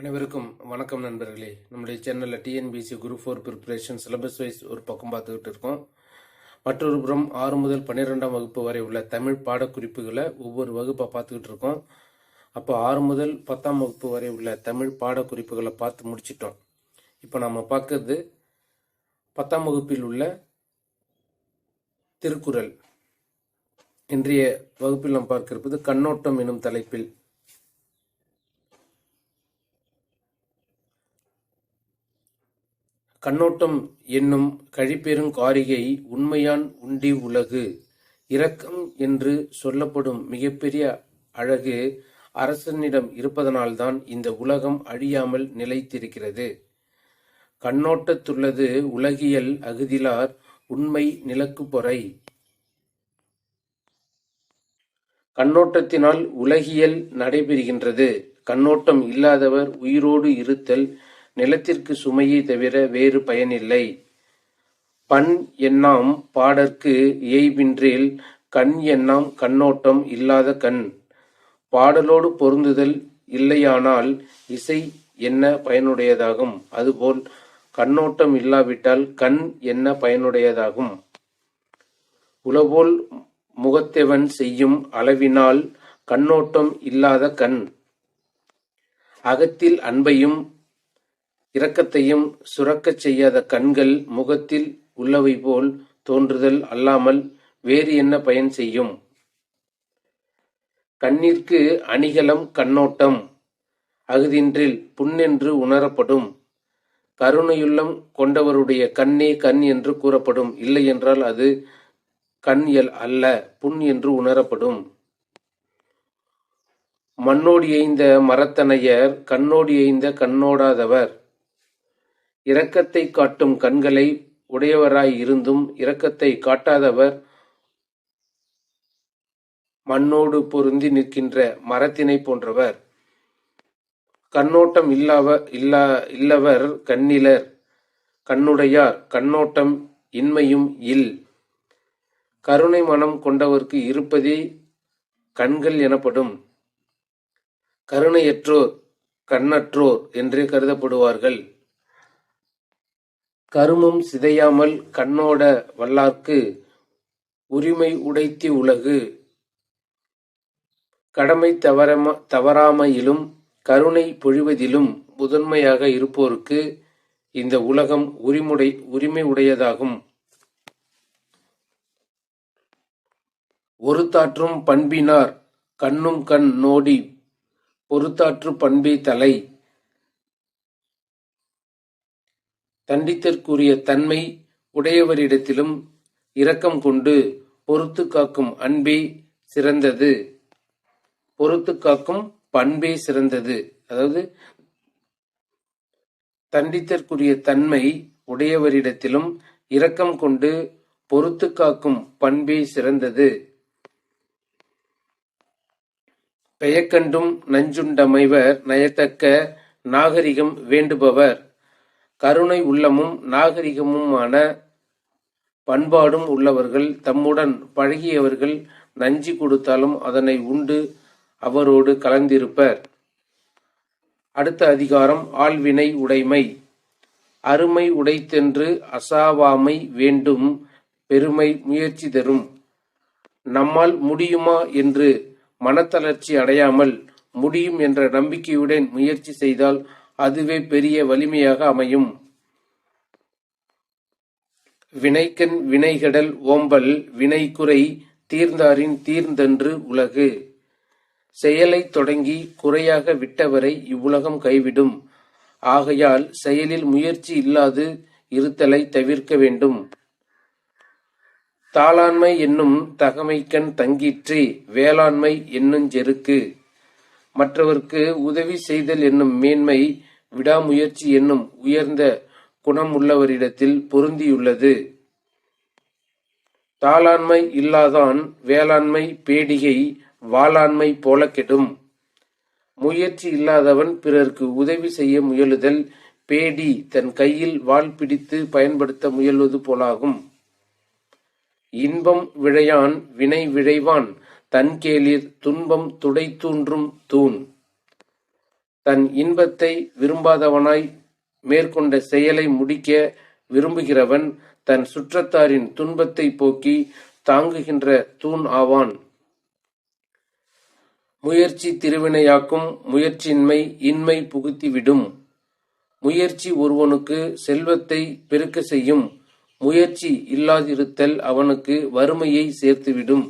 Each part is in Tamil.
அனைவருக்கும் வணக்கம் நண்பர்களே. நம்முடைய சேனலில் TNPSC group four preparation syllabus wise ஒரு பக்கம் பார்த்துக்கிட்டு இருக்கோம். மற்றொரு புறம் ஆறு முதல் பன்னிரெண்டாம் வகுப்பு வரை உள்ள தமிழ் பாடக்குறிப்புகளை ஒவ்வொரு வகுப்பாக பார்த்துக்கிட்டு இருக்கோம். அப்போ ஆறு முதல் பத்தாம் வகுப்பு வரை உள்ள தமிழ் பாடக்குறிப்புகளை பார்த்து முடிச்சிட்டோம். இப்போ நம்ம பார்க்கறது பத்தாம் வகுப்பில் உள்ள திருக்குறள். இன்றைய வகுப்பில் நாம் பார்க்க இருப்பது கண்ணோட்டம் எனும் தலைப்பில் கண்ணோட்டம் என்னும் கழிப்பெருங் காரிகை உண்மையான் உண்டி உலகு. இரக்கம் என்று சொல்லப்படும் மிகப்பெரிய அழகு அரசனிடம் இருப்பதனால்தான் இந்த உலகம் அழியாமல் நிலைத்திருக்கிறது. கண்ணோட்டத்துள்ளது உலகியல் அகுதிலார் உண்மை நிலக்கு பொறை. கண்ணோட்டத்தினால் உலகியல் நடைபெறுகின்றது. கண்ணோட்டம் இல்லாதவர் உயிரோடு இருத்தல் நிலத்திற்கு சுமையே தவிர வேறு பயனில்லை. பண் எண்ணாம் பாடற்கு ஏய்வின்றேல் கண் எண்ணாம் கண்ணோட்டம் இல்லாத கண். பாடலோடு பொருந்துதல் இல்லையானால் இசை என்ன பயனுடையதாகும்? அதுபோல் கண்ணோட்டம் இல்லாவிட்டால் கண் என்ன பயனுடையதாகும்? உளபோல் முகத்தெவன் செய்யும் அளவினால் கண்ணோட்டம் இல்லாத கண். அகத்தில் அன்பையும் இரக்கத்தையும் சுரக்கச் செய்யாத கண்கள் முகத்தில் உள்ளவை போல் தோன்றுதல் அல்லாமல் வேறு என்ன பயன் செய்யும்? கண்ணிற்கு அணிகலம் கண்ணோட்டம் அகுதின்றில் புண்ணென்று உணரப்படும். கருணையுள்ளம் கொண்டவருடைய கண்ணே கண் என்று கூறப்படும். இல்லை என்றால் அது கண் எல் அல்ல புண் என்று உணரப்படும். மண்ணோடி எய்ந்த மரத்தனையர் கண்ணோடி எய்ந்த கண்ணோடாதவர். இரக்கத்தை காட்டும் கண்களை உடையவராய் இருந்தும் இரக்கத்தை காட்டாதவர் மண்ணோடு பொருந்தி நிற்கின்ற மரத்தினை போன்றவர். கண்ணோட்டம் இல்லாவ இல்லா இல்லவர் கண்ணிலர் கண்ணுடையார் கண்ணோட்டம் இன்மையும் இல். கருணை மனம் கொண்டவர்க்கு இருப்பதே கண்கள் எனப்படும். கருணையற்றோர் கண்ணற்றோர் என்றே கருதப்படுவார்கள். கருமம் சிதையாமல் கண்ணோட வல்லார்க்கு உரிமை உடைத்தி உலகு. கடமை தவறம தவறாமையிலும் கருணை பொழிவதிலும் முதன்மையாக இருப்போருக்கு இந்த உலகம் உரிமுடை உரிமை உடையதாகும். ஒருத்தாற்றும் பண்பினார் கண்ணும் கண் நோடி பொறுத்தாற்று பண்பே தலை. தண்டித்தற்குரிய தன்மை உடையவரிடத்திலும் இரக்கம் கொண்டு பொறுத்து காக்கும் அன்பே சிறந்தது. பொறுத்து காக்கும் பண்பே சிறந்தது. அதாவது தண்டித்தற்குரிய தன்மை உடையவரிடத்திலும் இரக்கம் கொண்டு பொறுத்து காக்கும் பண்பே சிறந்தது. பெயக்கண்டும் நஞ்சுண்டமைவர் நயத்தக்க நாகரிகம் வேண்டுபவர். கருணை உள்ளமும் நாகரிகமுமான பண்பாடும் உள்ளவர்கள் தம்முடன் பழகியவர்கள் நஞ்சி கொடுத்தாலும் அதனை உண்டு அவரோடு கலந்திருப்பர். அடுத்த அதிகாரம் ஆழ்வினை உடைமை. அருமை உடைத்தென்று அசாவாமை வேண்டும் பெருமை முயற்சி தரும். நம்மால் முடியுமா என்று மனத்தளர்ச்சி அடையாமல் முடியும் என்ற நம்பிக்கையுடன் முயற்சி செய்தால் அதுவே பெரிய வலிமையாக அமையும். வினைக்கண் வினைகடல் ஓம்பல் வினைக்குறை தீர்ந்தாரின் தீர்ந்தன்று உலகு. செயலைத் தொடங்கி குறையாக விட்டவரை இவ்வுலகம் கைவிடும். ஆகையால் செயலில் முயற்சி இல்லாது இருத்தலை தவிர்க்க வேண்டும். தாளாண்மை என்னும் தகமைக்கண் தங்கிற்றே வேளாண்மை என்னுஞ் செருக்கு. மற்றவர்க்கு உதவி செய்தல் என்னும் மேன்மை விடாமுயற்சி என்னும் உயர்ந்த குணம் உள்ளவரிடத்தில் பொருந்தியுள்ளது. தாளாண்மை இல்லாதான் வேளாண்மை பேடிகை வாளாண்மை போல கெடும் முயற்சி இல்லாதவன் பிறர்க்கு உதவி செய்ய முயலுதல் பேடி தன் கையில் வாள் பிடித்து பயன்படுத்த முயல்வது போலாகும். இன்பம் விழையான் வினை விழைவான் தன்கேளிர் துன்பம் துடை தூன்றும் தூண். தன் இன்பத்தை விரும்பாதவனாய் மேற்கொண்ட செயலை முடிக்க விரும்புகிறவன் தன் சுற்றத்தாரின் துன்பத்தை போக்கி தாங்குகின்ற தூண் ஆவான். முயற்சி திருவினையாக்கும் முயற்சியின்மை இன்மை புகுத்திவிடும். முயற்சி ஒருவனுக்கு செல்வத்தை பெருக்க செய்யும். முயற்சி இல்லாதிருத்தல் அவனுக்கு வறுமையை சேர்த்துவிடும்.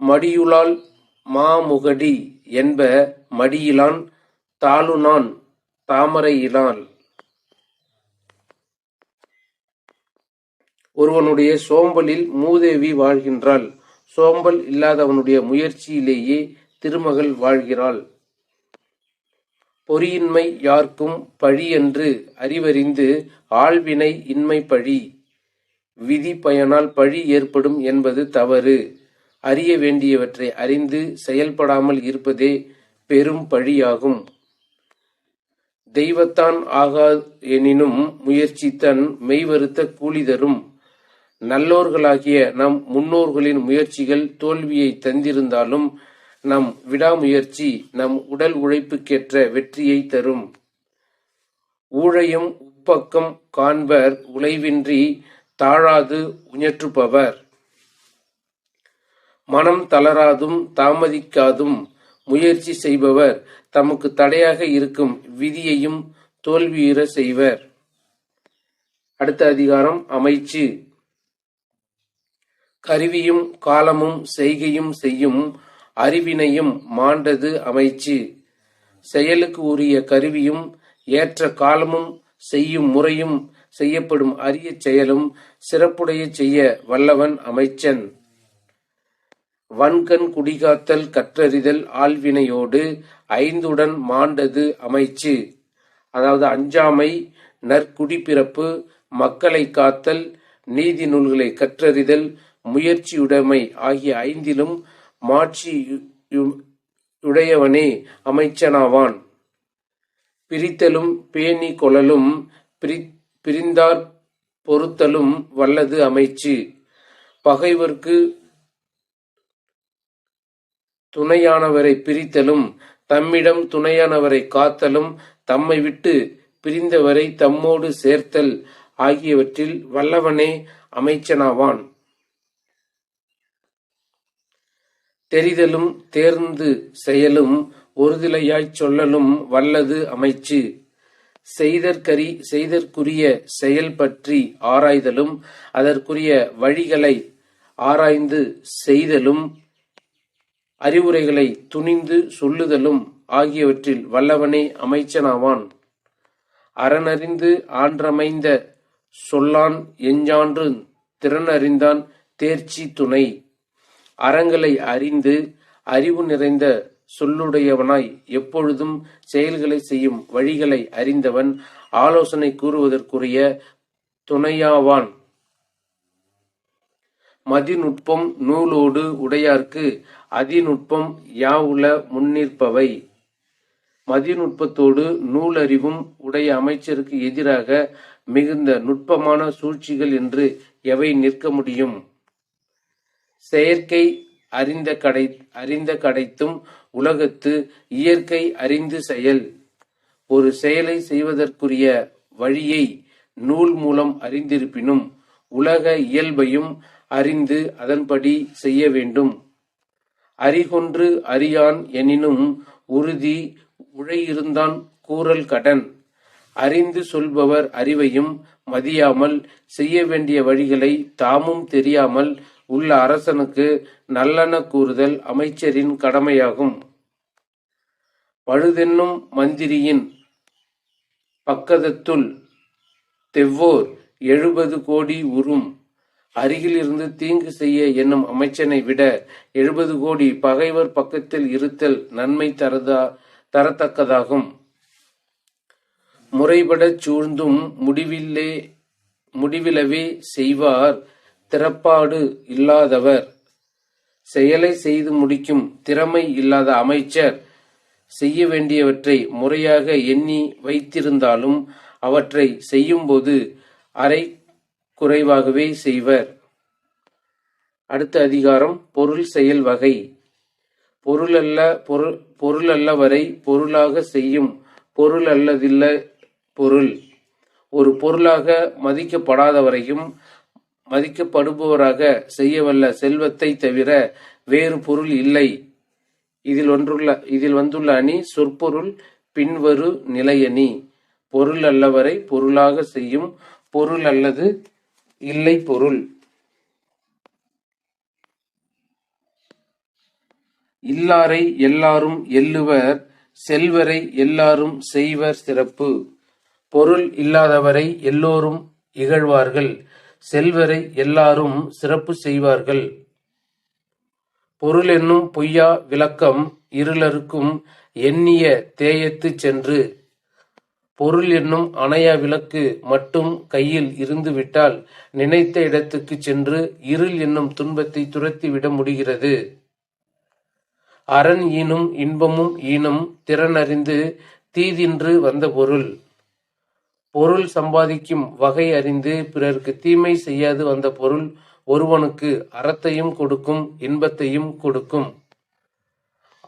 மடியுளால் மாமுகடி என்ப மடியிலான் தாளுனான் தாமரையினால் ஒருவனுடைய சோம்பலில் மூதேவி வாழ்கின்றாள். சோம்பல் இல்லாதவனுடைய முயற்சியிலேயே திருமகள் வாழ்கிறாள். பொறியின்மை யார்க்கும் பழியென்று அறிவறிந்து ஆழ்வினை இன்மை பழி. விதி பயனால் பழி ஏற்படும் என்பது தவறு. அறிய வேண்டியவற்றை அறிந்து செயல்படாமல் இருப்பதே பெரும் பழியாகும். தெய்வத்தான் ஆகா எனினும் முயற்சி தன் மெய்வருத்த கூலி தரும். நல்லோர்களாகிய நம் முன்னோர்களின் முயற்சிகள் தோல்வியை தந்திருந்தாலும் நம் விடாமுயற்சி நம் உடல் உழைப்புக்கேற்ற வெற்றியை தரும். ஊழையும் உப்பக்கம் காண்பர் உழைவின்றி தாழாது உயற்றுபவர் மனம் தளராதும் தாமதிக்காதும் முயற்சி செய்பவர் தமக்கு தடையாக இருக்கும் விதியையும் தோல்வியுற செய்வர். அடுத்த அதிகாரம் அமைச்சு. கருவியும் காலமும் செய்கையும் செய்யும் அறிவினையும் மாண்டது அமைச்சு. செயலுக்கு உரிய கருவியும் ஏற்ற காலமும் செய்யும் முறையும் செய்யப்படும் அரிய செயலும் சிறப்புடைய செய்ய வல்லவன் அமைச்சன். வன்கண் குடிகாத்தல் கற்றறிதல் ஆள்வினையோடு ஐந்துடன் மாண்டது அமைச்சு. அதாவது அஞ்சாமை நற்குடிப்பிறப்பு மக்களை காத்தல் நீதி நூல்களை கற்றறிதல் முயற்சியுடைமை ஆகிய ஐந்திலும் மாட்சி உடையவனே அமைச்சனாவான். பிரித்தலும் பேணி கொளலும் பிரிந்தார் பொறுத்தலும் வல்லது அமைச்சு. பகைவர்க்கு துணையானவரை பிரித்தலும் தம்மிடம் துணையானவரை காத்தலும் தம்மை விட்டு பிரிந்தவரை தம்மோடு சேர்த்தல் ஆகியவற்றில் வல்லவனே அமைச்சனாவான். தெரிதலும் தேர்ந்து செயலும் ஒருதிலையாய்ச் சொல்லலும் வல்லது அமைச்சு. செய்தற்கரி செய்தற்குரிய செயல் பற்றி ஆராய்தலும் அதற்குரிய வழிகளை ஆராய்ந்து செய்தலும் அறிவுரைகளை துணிந்து சொல்லுதலும் ஆகியவற்றில் வல்லவனே அமைச்சனாவான். அறனறிந்து ஆன்றமைந்த சொல்லான் எஞ்சான்று திறனறிந்தான் தேர்ச்சி துணை. அறங்களை அறிந்து அறிவு நிறைந்த சொல்லுடையவனாய் எப்பொழுதும் செயல்களை செய்யும் வழிகளை அறிந்தவன் ஆலோசனை கூறுவதற்குரிய துணையாவான். மதிநுட்பம் நூலோடு உடையார்க்கு அதிநுட்பம் யாவுல முன்னிற்பவை. மதிநுட்பத்தோடு நூலறிவும் உடைய அமைச்சருக்கு எதிராக மிகுந்த நுட்பமான சூழ்ச்சிகள் என்று எவை நிற்க முடியும்? செயற்கை அறிந்த கடை அறிந்த கடைத்தும் உலகத்து இயற்கை அறிந்து செயல். ஒரு செயலை செய்வதற்குரிய வழியை நூல் மூலம் அறிந்திருப்பினும் உலக இயல்பையும் அறிந்து அதன்படி செய்ய வேண்டும். அறிகொன்று அறியான் எனினும் உறுதி உழையிருந்தான் கூறல் கடன். அறிந்து சொல்பவர் அறிவையும் மதியாமல் செய்ய வேண்டிய வழிகளை தாமும் தெரியாமல் உள்ள அரசனுக்கு நல்லன கூறுதல் அமைச்சரின் கடமையாகும். பழுதென்னும் மந்திரியின் பக்கதத்துள் தெவ்வோர் எழுபது கோடி உறும். அருகிலிருந்து தீங்கு செய்ய என்னும் அமைச்சனை விட எழுபது கோடி பகைவர் பக்கத்தில் இருத்தல் நன்மை தரதா தரத்தக்கதாகும். முறைபடச் சூழ்ந்தும் முடிவில்லே முடிவிலவே செய்வார் திறப்பாடு இல்லாதவர். செயலை செய்து முடிக்கும் திறமை இல்லாத அமைச்சர் செய்ய வேண்டியவற்றை முறையாக எண்ணி வைத்திருந்தாலும் அவற்றை செய்யும்போது அரை குறைவாகவே செய்வர். அடுத்த அதிகாரம் பொருள் செயல் வகை. பொருள் அல்ல பொருள் பொருள் அல்ல வரை பொருளாக செய்யும். பொருள் அல்லதில்ல பொருள். ஒரு பொருளாக மதிக்கப்படாதவரையும் மதிக்கப்படுபவராக செய்யவல்ல செல்வத்தை தவிர வேறு பொருள் இல்லை. இதில் ஒன்றுள்ள இதில் வந்துள்ள அணி சொற்பொருள் பின்வரு நிலையணி. பொருள் அல்லவரை பொருளாக செய்யும். பொருள் அல்லது இல்லை பொருள் இல்லாரை எல்லாரும் எள்ளுவர் செல்வரை எல்லாரும் செய்வர் சிறப்பு. பொருள் இல்லாதவரை எல்லோரும் இகழ்வார்கள் செல்வரை எல்லாரும் சிறப்பு செய்வார்கள். பொருள் என்னும் பொய்யா விளக்கம் இருளருக்கும் எண்ணிய தேயத்து சென்று பொருள் என்னும் அணையா விளக்கு மட்டும் கையில் இருந்துவிட்டால் நினைத்த இடத்துக்குச் சென்று இருள் என்னும் துன்பத்தை துரத்தி விட முடிகிறது. அரண் ஈனும் இன்பமும் ஈனும் திறனறிந்து தீதின்று வந்த பொருள். பொருள் சம்பாதிக்கும் வகை அறிந்து பிறர்க்கு தீமை செய்யாது வந்த பொருள் ஒருவனுக்கு அறத்தையும் கொடுக்கும் இன்பத்தையும் கொடுக்கும்.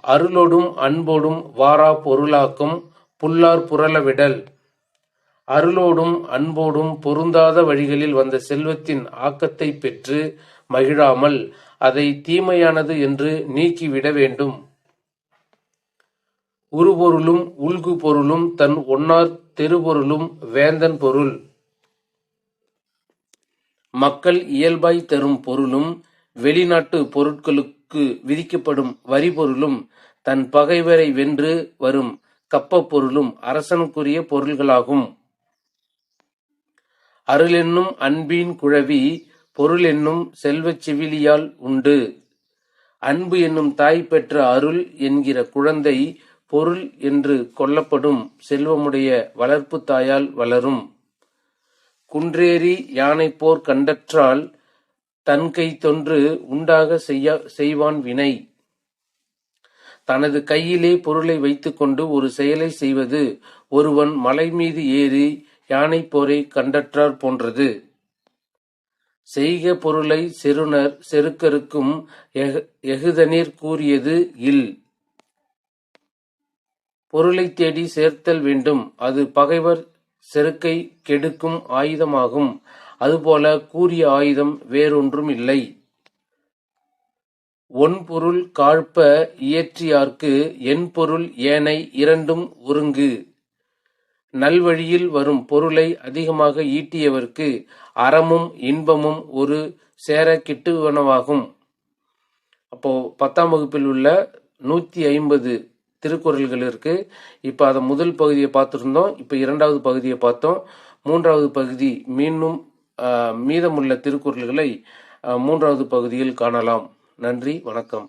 அருளோடும் அன்போடும் வாரா பொருளாக்கும் புல்லார் புரள விடல். அருளோடும் அன்போடும் பொருந்தாத வழிகளில் வந்த செல்வத்தின் ஆக்கத்தை பெற்று மகிழாமல் அதை தீமையானது என்று நீக்கிவிட வேண்டும். உருபொருளும் உள்கு பொருளும் தன் ஒன்னார் தெருபொருளும் வேந்தன் பொருள். மக்கள் இயல்பாய் தரும் பொருளும் வெளிநாட்டு பொருட்களுக்கு விதிக்கப்படும் வரி பொருளும் தன் பகைவரை வென்று வரும் கப்பப் பொருளும் அரசனுக்குரிய பொருள்களாகும். அருளென்னும் அன்பின் குழவி பொருள் என்னும் செல்வச் செவிலியால் உண்டு. அன்பு என்னும் தாய் பெற்ற அருள் என்கிற குழந்தை பொருள் என்று கொல்லப்படும் செல்வமுடைய வளர்ப்பு தாயால் வளரும். குன்றேறி யானைப்போர் கண்டற்றால் தன்கை தொன்று உண்டாக செய்ய செய்வான் வினை. தனது கையிலே பொருளை வைத்துக்கொண்டு ஒரு செயலை செய்வது ஒருவன் மலை மீது ஏறி யானை போரை கண்டற்றார் போன்றது. செய்க பொருளை செருணர் செருக்கருக்கும் எக- எகுதனீர் கூறியது இல். பொருளை தேடி சேர்த்தல் வேண்டும். அது பகைவர் செருக்கை கெடுக்கும் ஆயுதமாகும். அதுபோல கூறிய ஆயுதம் வேறொன்றும் இல்லை. ஒன்பொருள் காழ்ப்ப இயற்றியார்க்கு என்பொருள் ஏனை இரண்டும் ஒருங்கு நல்வழியில் வரும் பொருளை அதிகமாக ஈட்டியவர்க்கு அறமும் இன்பமும் ஒரு சேர கிட்டுவனவாகும். அப்போ பத்தாம் வகுப்பில் உள்ள நூத்தி ஐம்பது திருக்குறள்கள் இருக்கு இப்ப அத முதல் பகுதியை பார்த்துருந்தோம் இப்ப இரண்டாவது பகுதியை பார்த்தோம். மூன்றாவது பகுதி மீண்டும் மீதமுள்ள திருக்குறள்களை மூன்றாவது பகுதியில் காணலாம். நன்றி வணக்கம்.